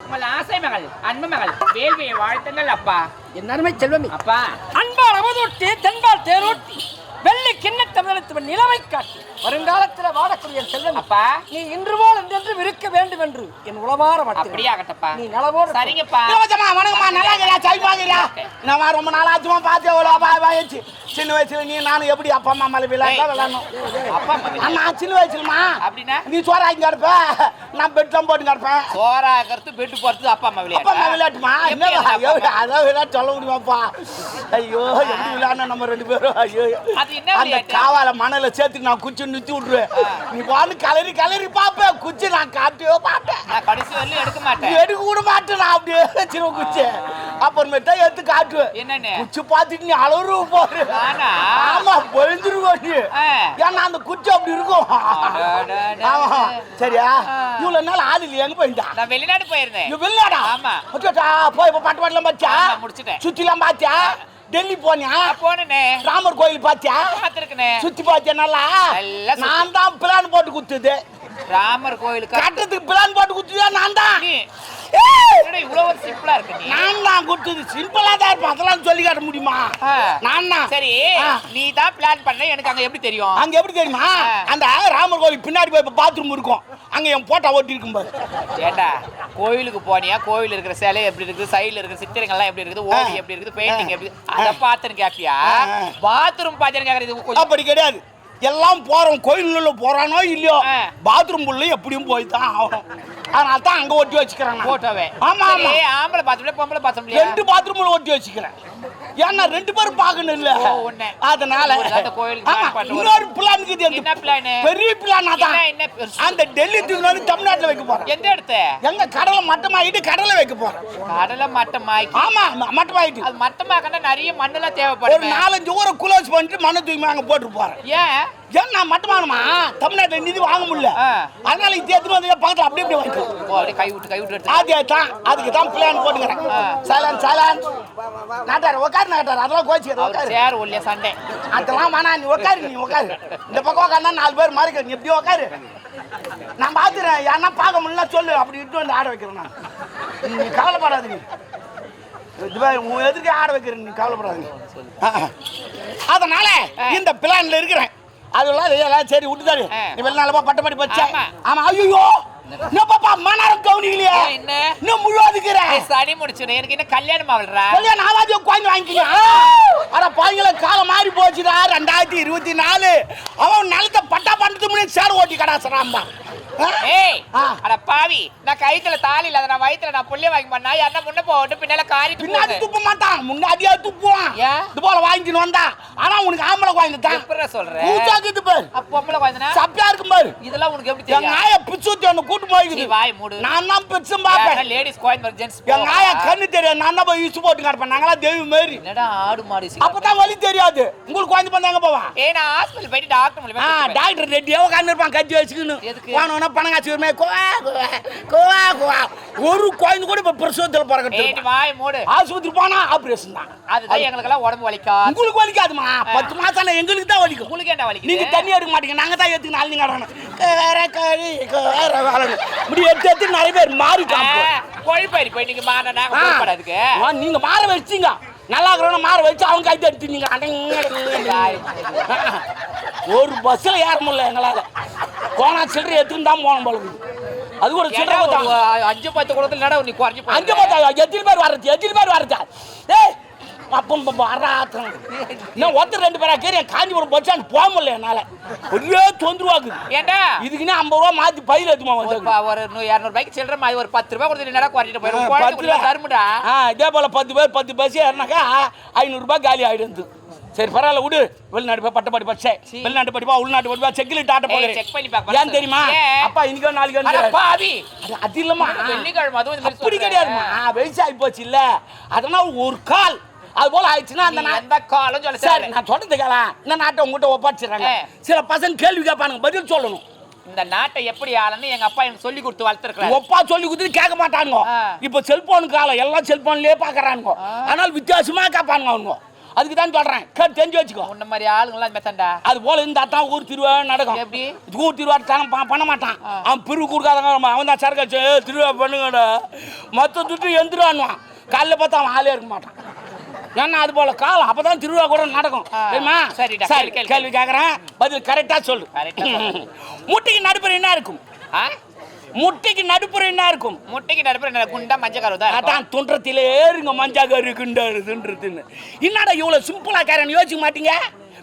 உங்கள் ஆசை மகள் அன்பு மகள் வேள்வியை வாழ்த்துங்கள் அப்பா. என் அருமை செல்வமே. அப்பா. அன்பால் அமுதூட்டி தென்பால் தேரூட்டி கிண்ண தமிழத்துவன் நிலவை காட்டி வருங்காலத்தில் வாழக்கூடிய செல்வம். அப்பா. நீ இன்று போல் என்றென்றும் இருக்க வேண்டும் என்று என் உளமாற மாட்டேன் அப்படியே ஆகட்டப்பா நீ நலவோடு சரிங்கப்பா. வணக்கம்மா. நல்லா இருக்கிறா சை பாக்குறியா நான் ரொம்ப நாள் ஆச்சுமா பார்த்து எவ்வளோ ஆயிடுச்சு சின்ன வயசுல நீ நானும் எப்படி அப்பா அம்மா மேல விளையாடணும். ஆமா சின்ன வயசுலமா அப்படின்னா? நீ சோறாக்கி கிடப்ப? நான் பெட்லாம் போட்டு கிடப்பேன் சோறாகிறது பெட்டு போறது அப்பா அம்மா அப்பா அம்மா விளையாட்டு விளையாட்டுமா அதான் விளையாட்டு சொல்ல முடியுமாப்பா? ஐயோ எப்படி விளையாடணும் நம்ம ரெண்டு பேரும்? ஐயோ. அது என்ன அந்த? காவால மணல சேர்த்து நான் குச்சி நிறுத்தி விட்டுருவேன். நீ பாட்டு கலரி கலரி பாப்பேன் குச்சி நான் காட்டவே பாப்பேன் நான் கடைசி வரலும் எடுக்க மாட்டேன். எடுக்க கூட மாட்டேன் நான் அப்படியே வச்சிருவேன் குச்சி அப்புறமேட்டா எடுத்து காட்டுவேன். என்னன்னு குச்சி பார்த்துட்டு நீ போறு நானா? ஆமா பொழிஞ்சிருவோம் நீ. ஏன்னா அந்த குச்சி அப்படி இருக்கும். ஆமா சரியா. இவ்வளவு நாள் ஆள் இல்லையா எங்க போயிட்டா நான் வெளிநாடு போயிருந்தேன். வெளிநாடா? ஆமா. போய் இப்ப பட்டு பாட்டுலாம் பாத்தியா? முடிச்சிட்டேன். சுத்திலாம் பாத்தியா? டெல்லி போனியா? போனே ராமர் கோயில் பாத்தியா? பார்த்துருக்கனே. சுத்தி பாத்தியா நல்லா? நான் தான் பிளான் போட்டு குத்துது ராமர் கோயிலுக்கு கட்டத்துக்கு பிளான் போட்டு குத்துதா நான் தான். இவ்வளவு சிம்பிளா இருக்கு நான் தான் குத்துது. சிம்பிளா தான் இருப்பேன். அதெல்லாம் சொல்லி காட்ட முடியுமா. நான் தான். சரி. நீ தான் பிளான் பண்ண. எனக்கு அங்க எப்படி தெரியும்? அங்க எப்படி தெரியுமா. அந்த ராமர் கோயில் பின்னாடி போய் பாத்ரூம் இருக்கும். அங்க என் போட்டோ ஓட்டி இருக்கும் பாரு. ஏண்டா? கோயிலுக்கு போனியா? கோயில் இருக்கிற சிலை எப்படி இருக்குது? சைடுல இருக்கிற சித்திரங்கள்லாம் எப்படி இருக்குது? ஓவியம் எப்படி இருக்குது? பெயிண்டிங் எப்படி அத பாத்துன்னு கேப்பியா. பாத்ரூம் பாத்துன்னு கேக்குறது கொஞ்சம் அப்படி கிடையாது. எல்லாம் போறோம் கோயிலுள்ள போறானோ இல்லையோ. பாத்ரூம் உள்ள எப்படியும் போய் தான் ஆகணும் அதனால தான் அங்க ஒட்டி வச்சுக்கிறேன். போட்டோவே. ஆமா ஆமா. ஆம்பளை பாத்ரூம்ல பொம்பளை பாத்ரூம்ல ரெண்டு பாத்ரூம்ல ஒட்டி வச்சுக்கிறேன். ஏன்னா ரெண்டு பேரும் பார்க்கணும் இல்ல. அதனால ஒரு ஒரு- இன்னொரு பிளான் இருக்குது என்ன plan? பெரிய பிளான் அதான்? அந்த டெல்லி தூக்கி தமிழ்நாட்டுல வைக்க போறேன். எந்த இடத்த? எங்க கடலை மட்டமாயிட்டு கடலை வைக்க போறேன். கடலை மட்டமாக்கி. ஆமா மட்டமாயிட்டு. அது மட்டமாக்கன்னா நிறைய மண்ணெல்லாம் ஒரு தேவைப்படும் நாலஞ்சு ஊரை குளோஸ் பண்ணிட்டு மண்ணை தூக்கி அங்க போட்டு போறேன். ஏன்? ஏன் நான் மட்டமானுமா தமிழ்நாட்டுல நிதி வாங்க முடியல. அதனால இது எடுத்துட்டு வந்து பக்கத்துல அப்படியே அப்படியே வாங்கிக்கோ. ஓ, அப்படியே கை விட்டு கை விட்டு அதே தான் அதுக்கு தான் பிளான் போட்டுக்கிறேன். சலான் சலான் நாட்டார் உட்காரு நாட்டார். அதெல்லாம் கோச்சிக்கிற உட்காரு சேர் ஒல்லியா சண்டை. அதெல்லாம் வேணா நீ உட்காரு நீ உட்காரு இந்த பக்கம் உட்காந்தா நாலு பேர் மாறிக்க நீ எப்படி உட்காரு நான் பார்த்துறேன் யாருன்னா பார்க்க முடியல சொல்லு. அப்படி இட்டு வந்து ஆட வைக்கிறேன் நான். நீ கவலைப்படாத நீ உன் எதுக்கு ஆட வைக்கிறேன். நீ கவலைப்படாத. அதனால இந்த பிளான்ல இருக்கிறேன். அதெல்லாம் எல்லாம் சரி விட்டுதாரு. நீ வெளிநாள் போ பட்ட படி பச்சை. ஆமா. ஐயோ என்ன பாப்பா மனாரம் கவுனிக்கலையா. என்ன? இன்னும் முழு அதுக்குற ஏய், சனி முடிச்சுடு எனக்கு என்ன கல்யாணம் ஆகலடா? கல்யாணம் ஆவாது குழந்தை வாங்கிக்கங்க. அட பாய்ங்கள காலம் மாறி போச்சுடா. ரெண்டாயிரத்தி இருபத்தி நாலு. அவன் சேர் ஓட்டி கடாசுறான்பா ஏய். அட பாவி நான் கைத்துல தாலி இல்லாத நான் வயித்துல நான் புள்ளிய வாங்கி பண்ணா யாருன்னா முன்ன போட்டு பின்னால காரி பின்னாடி துப்ப மாட்டான் முன்னாடியே துப்புவான்? இது போல வாங்கிட்டு வந்தா ஆனா உனக்கு ஆம்பளை குழந்தை தான். எப்படிடா சொல்ற? பூச்சாக்குது பாரு. அப்ப பொம்பளை சப்பியா இருக்கும் பாரு. இதெல்லாம் உனக்கு எப்படி தெரியும் ஆயா பிச்சுத்தி ஒண்ணு கூட்டு நீ போய்க்குது வாய் மூடு. நான் தான் பிச்சும் பார்ப்பேன். லேடிஸ் குழந்தை ஜென்ஸ் எங்க ஆயா கண்ணு தெரியாது. நான் தான் போய் இசு போட்டு கிடப்பேன். நாங்களாம் தெய்வம் மாரி. என்னடா ஆடு மாடு அப்பதான் வழி தெரியாது. உங்களுக்கு குழந்தை பண்ண எங்க போவான் ஏய் நான் ஹாஸ்பிடல் போயிட்டு டாக்டர் ஆ மூலமா டாக்டர் ரெட்டியா உட்காந்து இருப்பான் கட்டி வச்சுக்கணும் எதுக்கு? வானவனா பணம் காசு வருமே கோவா கோவா கோவா. ஒரு குழந்தை கூட இப்ப பிரசவத்தில் ஏய் நீ பிறகு வாய் மூடு. ஆஸ்பத்திரி போனா ஆபரேஷன் தான் அதுதான் எங்களுக்கெல்லாம் உடம்பு வலிக்காது. உங்களுக்கு வலிக்காதுமா? பத்து மாசம் ஆனா எங்களுக்கு தான் வலிக்கும். உங்களுக்கு என்ன வலிக்குது? நீங்க தண்ணி எடுக்க மாட்டீங்க. நாங்க தான் எடுத்துக்கு நாலு கடணும் வேற வேலை இப்படி எடுத்து எடுத்து நிறைய பேர் மாறி கொழிப்பாரி போய் நீங்க மாற நாங்க நீங்க மாற வச்சீங்க. நல்லா இருக்கிறவன மாற வச்சு அவங்க கைத்து எடுத்து நீங்க ஒரு பஸ்ல ஏற முடியல எங்களால. போனா சில்லறை எடுத்துன்னு தான் போனோம் போல. அது ஒரு சில்லறை கொடுத்தாங்க. அஞ்சு பத்து குளத்துல நட நீ குறைஞ்சு அங்க பார்த்தா எத்தனை பேர் வர்றது எத்தனை பேர் வர்றது ஏய் அப்பம் வராத்தம் இன்னும் ஒருத்தர் ரெண்டு பேரா கேரி காஞ்சிபுரம் பஸ் ஸ்டாண்ட் போக முடியல என்னால. ஒரே தொந்தரவாக்குது. ஏண்டா? இதுக்குன்னே ஐம்பது ரூபா மாத்தி பையில எடுத்துமா வந்து ஒரு இருநூறு ரூபாய்க்கு சில்லற மாதிரி ஒரு பத்து ரூபாய் கொடுத்து நட குறைஞ்சிட்டு போயிடும் பத்து ரூபா. தருமுடா. இதே போல பத்து பேர் பத்து பஸ் ஏறினாக்கா ஐநூறுரூபா காலி ஆயிடுது சரி பரவாயில்ல விடு. வெளிநாட்டு போய் பட்ட படிப்பா சே. வெளிநாட்டு படிப்பா உள்நாட்டு படிப்பா செக்கிலிட்டு ஆட்ட போகிறேன் check பண்ணி பாக்க ஏன் தெரியுமா? அப்பா இன்னைக்கோ நாளைக்கு வந்து பாவி அது- இல்லம்மா. வெள்ளிக்கிழமை அதுவும் அப்படி சொல்ற. கிடையாதுமா வயசாகி போச்சு இல்ல. அதனால ஒரு கால். அது போல ஆயிடுச்சுன்னா அந்த எந்த காலம் சொல்ல சரி நான் சொல்றது கேளா. இந்த நாட்டை உங்ககிட்ட ஒப்படைச்சிடுறாங்க. ஏ. சில பசங்க கேள்வி கேட்பானுங்க பதில் சொல்லணும். இந்த நாட்டை எப்படி ஆளன்னு எங்க அப்பா எனக்கு சொல்லி கொடுத்து வளர்த்துருக்காரு ஒப்பா சொல்லி கொடுத்து கேட்க மாட்டானுங்க. இப்போ செல்போன் காலம் எல்லாம் செல்போன்லயே பாக்குறானுங்க. ஆனால் வித்தியாசமா கேட்பானுங்க அவங்க. அதுக்கு தான் சொல்றேன். கேட்டு தெரிஞ்சு வச்சுக்கோ. உன்ன மாதிரி ஆளுங்களாம் மெத்தண்டா அது போல இந்த அத்தான் ஊர் திருவிழா நடக்கும். எப்படி? ஊர் திருவிழா பண்ண மாட்டான். அவன் பிரிவு கொடுக்காதவங்க அவன். தான் சரக்கு வச்சு "ஏய், திருவிழா பண்ணுங்கடா. மற்ற துட்டு எந்திரான்வான் காலைல பார்த்தா அவன் ஆளே இருக்க மாட்டான். ஏன்னா அது போல காலம். அப்பதான் திருவிழா கூட நடக்கும். தெரியுமா? சரிடா, சரி கேளு. கேள்வி கேட்கறேன் பதில் கரெக்டா சொல்லு. முட்டிக்கு நடுப்புற என்ன இருக்கும்? ஆ? முட்டிக்கு நடுப்புற என்ன இருக்கும்? முட்டைக்கு நடுப்புற என்ன? குண்டா மஞ்சள் கரு தான். அதான் துன்றத்திலே இருங்க மஞ்சாக்கரு கிண்டாருதுன்றதுன்னு என்னடா இவ்வளவு சிம்பிளா கேரன் யோசிக்க மாட்டீங்க?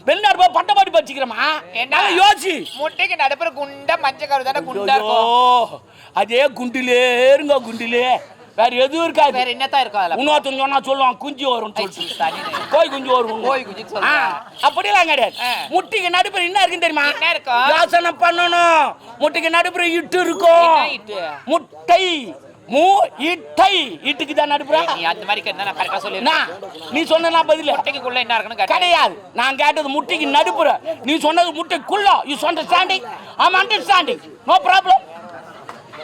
வெளிநாடு போய் பட்ட பாட்டு படிச்சுக்கிறோமா என்ன? என்ன யோசி. முட்டைக்கு நடுப்புற குண்டா மஞ்சள் கரு தானே குண்டா அதே குண்டிலே இருங்க குண்டிலே. வேற எதுவும் இருக்காது. வேற என்னத்தான் இருக்கும் அதுல. இன்னொருத்தன் சொன்னா சொல்லுவான் குஞ்சு வரும் சொல்லிட்டு. சனினே. கோய் குஞ்சு வரும். குஞ்சுன்னு சொல்றா. ஆ, அப்படிலாம் கிடையாது. முட்டிக்கு நடுப்புற என்ன இருக்குன்னு தெரியுமா? என்ன இருக்கும்? யோசனை பண்ணணும். முட்டிக்கு நடுப்புற இட்டு இருக்கும்? முட்டை. மூ இட்டை. இட்டுக்கு தான் நடுப்புற. நீ அந்த மாதிரி கேட்டா நான் கரெக்டா என்ன? நீ சொன்னா பதில்? முட்டைக்குள்ள என்ன இருக்குன்னு கிடையாது. நான் கேட்டது முட்டைக்கு நடுப்புற. நீ சொன்னது முட்டைக்குள்ள. யூ அண்டர்ஸ்டாண்டிங் ஆம் அண்டர்ஸ்டாண்டிங் நோ ப்ராப்ளம்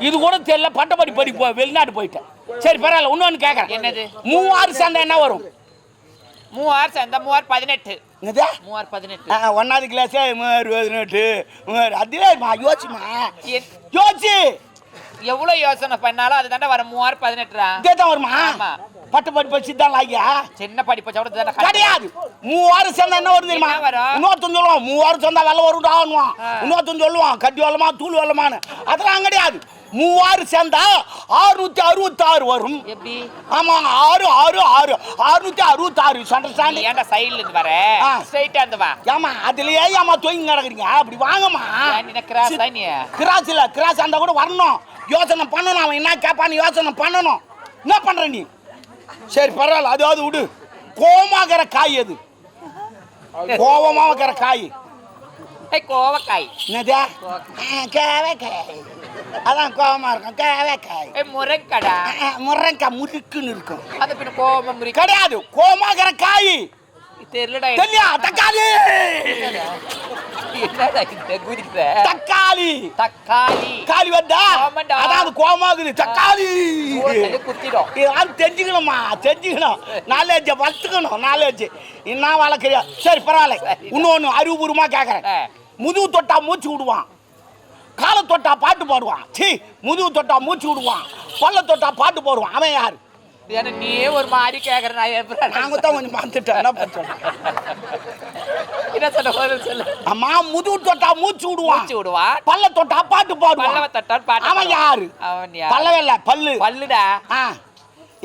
இது கூட தெரியல பட்டப்படி படி போ வெளிநாடு போயிட்டேன். சரி பரவாயில்ல இன்னொன்னு கேட்கறேன் என்னது? மூவாறு சந்தை என்ன வரும்? மூவார் சேர்ந்தா மூவார் பதினெட்டு. என்னது? மூவார் பதினெட்டு. ஆ, ஒண்ணாவது கிளாஸே மூவாறு பதினெட்டு. மூவாறு அதுலேமா யோசிமா என்- யோசி. எவ்வளவு யோசனை பண்ணாலும் அது தாண்டா வர மூவார் பதினெட்டுரா? இதே தான் வருமா? ஆமா. பட்டப்படி படிச்சு தான் லாகியா சின்ன படிப்பு correct. கிடையாது. மூவாறு சேர்ந்தா என்ன வரும் தெரியுமா? இன்னொருத்தன் சொல்லுவான் மூவாறு சேர்ந்தா வெள்ளம் வரும்டான்னுவான் ஆ. இன்னொருத்தன் சொல்லுவான் கட்டி வெள்ளமா தூள் வெள்ளமான்னு அதெல்லாம் கிடையாது. மூவாறு சேர்ந்தா ஆறுநூத்தி அறுபத்தாறு வரும். எப்படி? ஆமா ஆறு ஆறு ஆறு. ஆறுநூத்தி அறுபத்தாறு. நீ அண்டர்ஸ்டாண்டிங் ஏன்டா சைடுல இருந்து வர. ஸ்ட்ரைட்டா இருந்து வா. ஏமா அதுலயே ஏமா தொங்கி கிடக்குறீங்க? அப்படி வாங்கம்மா. கிராஸ் கிராஸ் இல்ல கிராஸ் அந்த கூட வரணும். யோசனை பண்ணணும் அவன் என்ன கேட்பான்னு யோசனை பண்ணணும். என்ன பண்ற நீ? சரி பரவாயில்ல அதாவது விடு. கோமாகிற காய் எது? கோவமா வைக்கிற காய். ஏய் கோவக்காய். என்னது? கோவக்காய். அதான் கோவமா இருக்கும். முருங்கடா. ஆ, முருங்கைக்காய் முறுக்குன்னு இருக்கும். அது பின்ன கோவம் முறி கிடையாது. கோமாகிற காய். தெரியலடா தெரியா? தக்காளி. தக்காளி. தக்காளி. காளி வந்தா ஆமாண்டா. அதான் அது கோமாகுது தக்காளி. குத்திடும். இதெல்லாம் தெரிஞ்சுக்கணுமா? தெரிஞ்சுக்கணும். நாலேஜை வளர்த்துக்கணும். நாலேஜ் என்ன வளர்க்குறியா? சரி பரவாயில்ல. இன்னொன்று அறிவுபூர்வமா கேட்குறேன். முதுகு தொட்டா மூச்சு விடுவான். காலை தொட்டா பாட்டு பாடுவான். சீ முதுகு தொட்டா மூச்சு விடுவான். பல்ல தொட்டா பாட்டு போடுவான். அவன் யார்? ஏன்னா நீயே ஒரு மாதிரி கேக்குற நான் எப்படி நாங்க தான் கொஞ்சம் பார்த்துட்டேன். என்ன பண்ணுறோம் என்ன சொல்ல பதில் சொல்லு. அம்மா முதுகு தொட்டா மூச்சு விடுவான். மூச்சு விடுவா பல்ல தொட்டா பாட்டு பல்லவ பாடுவான் தட்டான் பாட்டு அவன் யாரு? அவன் யார்? பல்லவே இல்ல பல்லு. பல்லுடா. ஆ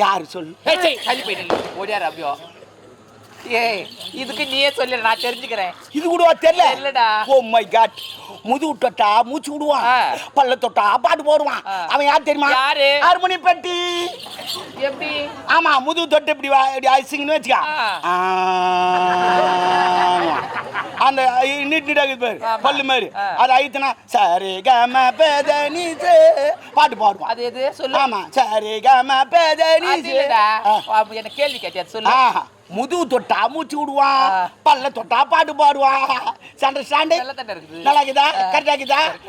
யாரு சொல்லு? கழி போயிட்டு ஓடியார் அப்படியோ. ஏய் இதுக்கு நீயே சொல்லு நான் தெரிஞ்சுக்கிறேன் இது கூடவா தெரியல தெரியலடா. ஓ மை காட் முதுகு தொட்டா மூச்சு விடுவான். பல்ல தொட்டா பாட்டு போடுவான். அவன் யார் தெரியுமா யாரு? ஹார்மோனி பெட்டி எப்படி ஆமா முதுகு தொட்டு இப்படி வா- இப்படி அசிங்கன்னு வச்சுக்கா. அந்த நீட் நீட்டாக இருக்குது பாரு. பல்லு மாதிரி. அது அழுத்தினா சரி கம பேத நீ பாட்டு பாடுவான். அது எது? சொல்லு. ஆமா. சரி கம பேத நீ அது இல்லடா. அப்ப என்ன கேள்வி கேட்டியா? சொல்லு. முதுகு தொட்டா மூச்சு விடுவான். பல்ல தொட்டா பாட்டு பாடுவான் தானே இருக்குது. நல்லா இருக்குதா? கரெக்டா இருக்குதா?